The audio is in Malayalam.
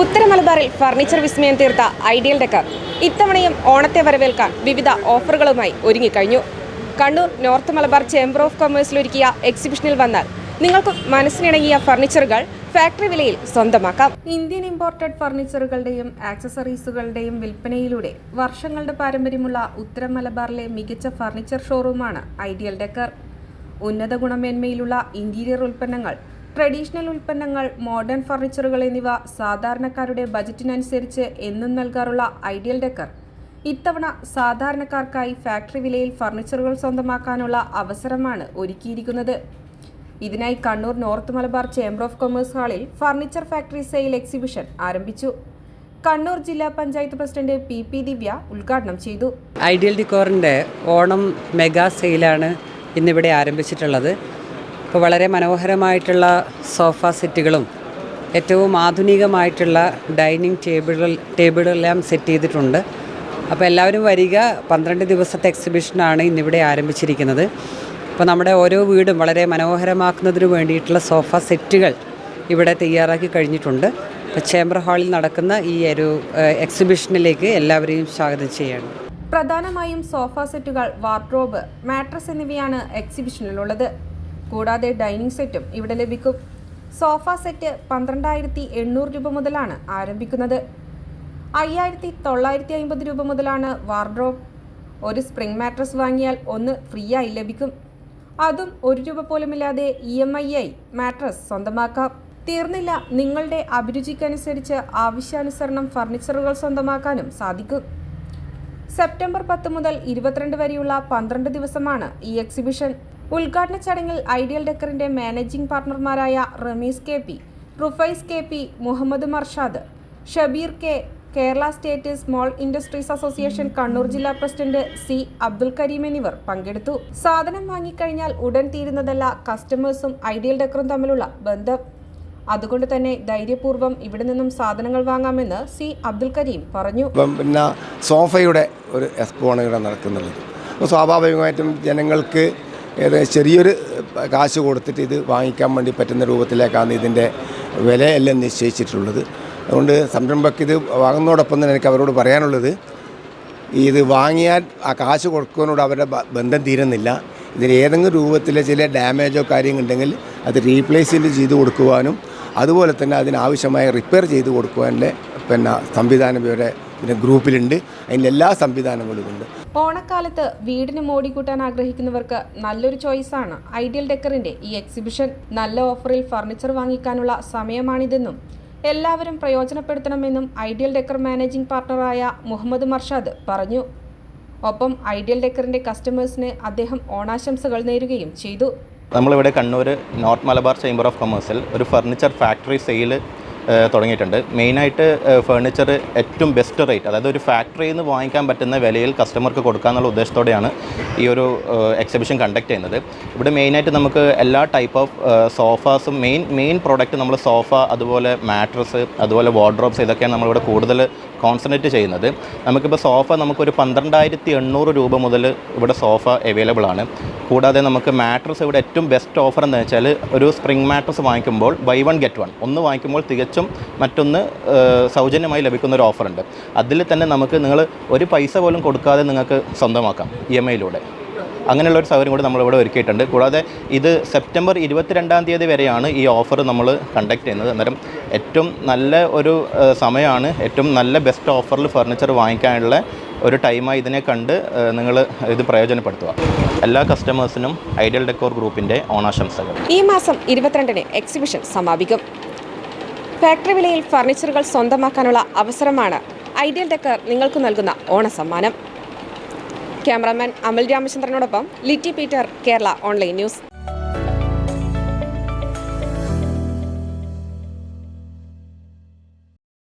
ഉത്തര മലബാറിൽ ഫർണിച്ചർ വിസ്മയം തീർത്ത ഐഡിയൽ ഡെക്കർ. ഇത്തവണയും ഓണത്തെ വരവേൽക്കാൻ വിവിധ ഓഫറുകളുമായി ഒരുങ്ങിക്കഴിഞ്ഞു. Kannur north Malabar chamber of കൊമേഴ്സിൽ ഒരുക്കിയ എക്സിബിഷനിൽ വന്നാൽ നിങ്ങൾക്ക് മനസ്സിനിണങ്ങിയ ഫർണിച്ചറുകൾ ഫാക്ടറി വിലയിൽ സ്വന്തമാക്കാം. ഇന്ത്യൻ ഇമ്പോർട്ടഡ് ഫർണിച്ചറുകളുടെയും ആക്സസറീസുകളുടെയും വിൽപ്പനയിലൂടെ വർഷങ്ങളുടെ പാരമ്പര്യമുള്ള ഉത്തര മലബാറിലെ മികച്ച ഫർണിച്ചർ ഷോറൂമാണ് ഐഡിയൽ ഡെക്കർ. ഉന്നത ഗുണമേന്മയിലുള്ള ഇന്റീരിയർ ഉൽപ്പന്നങ്ങൾ ട്രഡീഷണൽ ഉൽപ്പന്നങ്ങൾ മോഡേൺ ഫർണിച്ചറുകൾ എന്നിവ സാധാരണക്കാരുടെ ബജറ്റിനനുസരിച്ച് എന്നും നൽകാറുള്ള ഐഡിയൽ ഡെക്കർ. ഇത്തവണ സാധാരണക്കാർക്കായി ഫാക്ടറി വിലയിൽ ഫർണിച്ചറുകൾ സ്വന്തമാക്കാനുള്ള അവസരമാണ് ഒരുക്കിയിരിക്കുന്നത്. ഇതിനായി Kannur north Malabar chamber of commerce ഹാളിൽ ഫർണിച്ചർ ഫാക്ടറി സെയിൽ എക്സിബിഷൻ ആരംഭിച്ചു. കണ്ണൂർ ജില്ലാ panchayat president P P Divya ഉദ്ഘാടനം ചെയ്തു. ഐഡിയൽ ഡിക്കോറിന്റെ ഓണം മെഗാ സെയിലാണ് ഇന്നിവിടെ ആരംഭിച്ചിട്ടുള്ളത്. ഇപ്പോൾ വളരെ മനോഹരമായിട്ടുള്ള സോഫ സെറ്റുകളും ഏറ്റവും ആധുനികമായിട്ടുള്ള ഡൈനിങ് ടേബിളുകൾ ടേബിളെല്ലാം സെറ്റ് ചെയ്തിട്ടുണ്ട്. അപ്പോൾ എല്ലാവരും വരിക. പന്ത്രണ്ട് ദിവസത്തെ എക്സിബിഷനാണ് ഇന്നിവിടെ ആരംഭിച്ചിരിക്കുന്നത്. അപ്പോൾ നമ്മുടെ ഓരോ വീടും വളരെ മനോഹരമാക്കുന്നതിന് വേണ്ടിയിട്ടുള്ള സോഫ സെറ്റുകൾ ഇവിടെ തയ്യാറാക്കി കഴിഞ്ഞിട്ടുണ്ട്. അപ്പോൾ ചേംബർ ഹാളിൽ നടക്കുന്ന ഈ ഒരു എക്സിബിഷനിലേക്ക് എല്ലാവരെയും സ്വാഗതം ചെയ്യണം. പ്രധാനമായും സോഫ സെറ്റുകൾ വാർഡ്രോബ് മാട്രസ് എന്നിവയാണ് എക്സിബിഷനിലുള്ളത്. കൂടാതെ ഡൈനിങ് സെറ്റും ഇവിടെ ലഭിക്കും. സോഫ സെറ്റ് പന്ത്രണ്ടായിരത്തി എണ്ണൂറ് രൂപ മുതലാണ് ആരംഭിക്കുന്നത്. അയ്യായിരത്തി തൊള്ളായിരത്തി അമ്പത് രൂപ മുതലാണ് വാർഡ്രോബ്. ഒരു സ്പ്രിംഗ് മാട്രസ് വാങ്ങിയാൽ ഒന്ന് ഫ്രീ ആയി ലഭിക്കും. അതും ഒരു രൂപ പോലുമില്ലാതെ ഇ എം ഐ ആയി മാട്രസ് സ്വന്തമാക്കാം. തീർന്നില്ല നിങ്ങളുടെ അഭിരുചിക്കനുസരിച്ച് ആവശ്യാനുസരണം ഫർണിച്ചറുകൾ സ്വന്തമാക്കാനും സാധിക്കും. സെപ്റ്റംബർ പത്ത് മുതൽ ഇരുപത്തിരണ്ട് വരെയുള്ള പന്ത്രണ്ട് ദിവസമാണ് ഈ എക്സിബിഷൻ. ഉദ്ഘാടന ചടങ്ങിൽ ഐഡിയൽ ഡെക്കറിന്റെ managing പാർട്ണർമാരായ Rameez K P Rufais K P Muhammad Marshad Shabeer K Kerala state small industries association Kannur ജില്ലാ പ്രസിഡന്റ് സി അബ്ദുൽ കരീം എന്നിവർ പങ്കെടുത്തു. സാധനം വാങ്ങിക്കഴിഞ്ഞാൽ ഉടൻ തീരുന്നതല്ല കസ്റ്റമേഴ്സും ഐഡിയൽ ഡെക്കറും തമ്മിലുള്ള ബന്ധം. അതുകൊണ്ട് തന്നെ ധൈര്യപൂർവം ഇവിടെ നിന്നും സാധനങ്ങൾ വാങ്ങാമെന്ന് സി അബ്ദുൽ കരീം പറഞ്ഞു. പിന്നെ സോഫയുടെ ഒരു എക്സ്പോ ആണ് ഇവിടെ നടക്കുന്നുള്ളത് സ്വാഭാവികമായിട്ടും ജനങ്ങൾക്ക് ചെറിയൊരു കാശ് കൊടുത്തിട്ട് ഇത് വാങ്ങിക്കാൻ വേണ്ടി പറ്റുന്ന രൂപത്തിലേക്കാണ് ഇതിന്റെ വിലയെല്ലാം നിശ്ചയിച്ചിട്ടുള്ളത്. അതുകൊണ്ട് സംരംഭക്ക് ഇത് വാങ്ങുന്നതോടൊപ്പം തന്നെ എനിക്ക് അവരോട് പറയാനുള്ളത് ഇത് വാങ്ങിയാൽ ആ കാശ് കൊടുക്കുന്നതിനോട് അവരുടെ ബന്ധം തീരുന്നില്ല. ഇതിൽ ഏതെങ്കിലും രൂപത്തിൽ ചില ഡാമേജോ കാര്യങ്ങളുണ്ടെങ്കിൽ അത് റീപ്ലേസ്മെന്റ് ചെയ്ത് കൊടുക്കുവാനും അതുപോലെ തന്നെ അതിനാവശ്യമായ റിപ്പയർ ചെയ്ത് കൊടുക്കുവാനുള്ള പിന്നെ സംവിധാനം ഇവരെ പിന്നെ ഗ്രൂപ്പിലുണ്ട്. അതിന്റെ എല്ലാ സംവിധാനങ്ങളും ഉണ്ട്. ഓണക്കാലത്ത് വീടിന് മോടി കൂട്ടാൻ ആഗ്രഹിക്കുന്നവർക്ക് നല്ലൊരു ചോയ്സാണ് ഐഡിയൽ ഡെക്കറിന്റെ ഈ എക്സിബിഷൻ നല്ല ഓഫറിൽ ഫർണിച്ചർ വാങ്ങിക്കാനുള്ള സമയമാണിതെന്നും എല്ലാവരും പ്രയോജനപ്പെടുത്തണമെന്നും ഐഡിയൽ ഡെക്കർ മാനേജിംഗ് പാർട്ണറായ മുഹമ്മദ് മർഷാദ് പറഞ്ഞു. ഒപ്പം ഐഡിയൽ ഡെക്കറിന്റെ കസ്റ്റമേഴ്സിന് അദ്ദേഹം ഓണാശംസകൾ നേരുകയും ചെയ്തു. നമ്മളിവിടെ Kannur north Malabar chamber of കൊമേഴ്സിൽ ഒരു ഫർണിച്ചർ ഫാക്ടറി സെയിൽ തുടങ്ങിയിട്ടുണ്ട്. മെയിനായിട്ട് ഫർണിച്ചർ ഏറ്റവും ബെസ്റ്റ് റേറ്റ് അതായത് ഒരു ഫാക്ടറിയിൽ നിന്ന് വാങ്ങിക്കാൻ പറ്റുന്ന വിലയിൽ കസ്റ്റമർക്ക് കൊടുക്കാന്നുള്ള ഉദ്ദേശത്തോടെയാണ് ഈ ഒരു എക്സിബിഷൻ കണ്ടക്ട് ചെയ്യുന്നത്. ഇവിടെ മെയിനായിട്ട് നമുക്ക് എല്ലാ ടൈപ്പ് ഓഫ് സോഫാസും മെയിൻ മെയിൻ പ്രോഡക്റ്റ് നമ്മൾ സോഫ അതുപോലെ മാട്രസ് അതുപോലെ വാർഡ്രോബ്സ് ഇതൊക്കെയാണ് നമ്മളിവിടെ കൂടുതൽ കോൺസെൻട്രേറ്റ് ചെയ്യുന്നത്. നമുക്കിപ്പോൾ സോഫ നമുക്കൊരു പന്ത്രണ്ടായിരത്തി എണ്ണൂറ് രൂപ മുതൽ ഇവിടെ സോഫ അവൈലബിൾ ആണ്. കൂടാതെ നമുക്ക് മാട്രസ് ഇവിടെ ഏറ്റവും ബെസ്റ്റ് ഓഫർ എന്ന് വെച്ചാൽ ഒരു സ്പ്രിംഗ് മാട്രസ് വാങ്ങിക്കുമ്പോൾ ബൈ വൺ ഗെറ്റ് വൺ ഒന്ന് വാങ്ങിക്കുമ്പോൾ തികച്ചും മറ്റൊന്ന് ഏഹ്, സൗജന്യമായി ലഭിക്കുന്ന ഒരു ഓഫറുണ്ട്. അതിൽ തന്നെ നമുക്ക് നിങ്ങൾ ഒരു പൈസ പോലും കൊടുക്കാതെ നിങ്ങൾക്ക് സ്വന്തമാക്കാം ഇ എം ഐയിലൂടെ. അങ്ങനെയുള്ള ഒരു സൗകര്യം കൂടി നമ്മളിവിടെ ഒരുക്കിയിട്ടുണ്ട്. കൂടാതെ ഇത് സെപ്റ്റംബർ ഇരുപത്തിരണ്ടാം തീയതി വരെയാണ് ഈ ഓഫർ നമ്മൾ കണ്ടക്ട് ചെയ്യുന്നത്. അന്നേരം ഏറ്റവും നല്ല ഒരു സമയമാണ് ഏറ്റവും നല്ല ബെസ്റ്റ് ഓഫറിൽ ഫർണിച്ചർ വാങ്ങിക്കാനുള്ള ഒരു ടൈമായി ഇതിനെ കണ്ട് നിങ്ങൾ ഇത് പ്രയോജനപ്പെടുത്തുക. എല്ലാ കസ്റ്റമേഴ്സിനും ഐഡിയൽ ഡെക്കോർ ഗ്രൂപ്പിന്റെ ഓണാശംസകൾ. ഈ മാസം ഇരുപത്തിരണ്ടിന് എക്സിബിഷൻ സമാപിക്കും. ഫാക്ടറി വിലയിൽ ഫർണിച്ചറുകൾ സ്വന്തമാക്കാനുള്ള അവസരമാണ് ഐഡിയൽ ഡെക്കർ നിങ്ങൾക്ക് നൽകുന്ന ഓണ സമ്മാനം cameraman Amal രാമചന്ദ്രനോടൊപ്പം Litty Peter Kerala online news.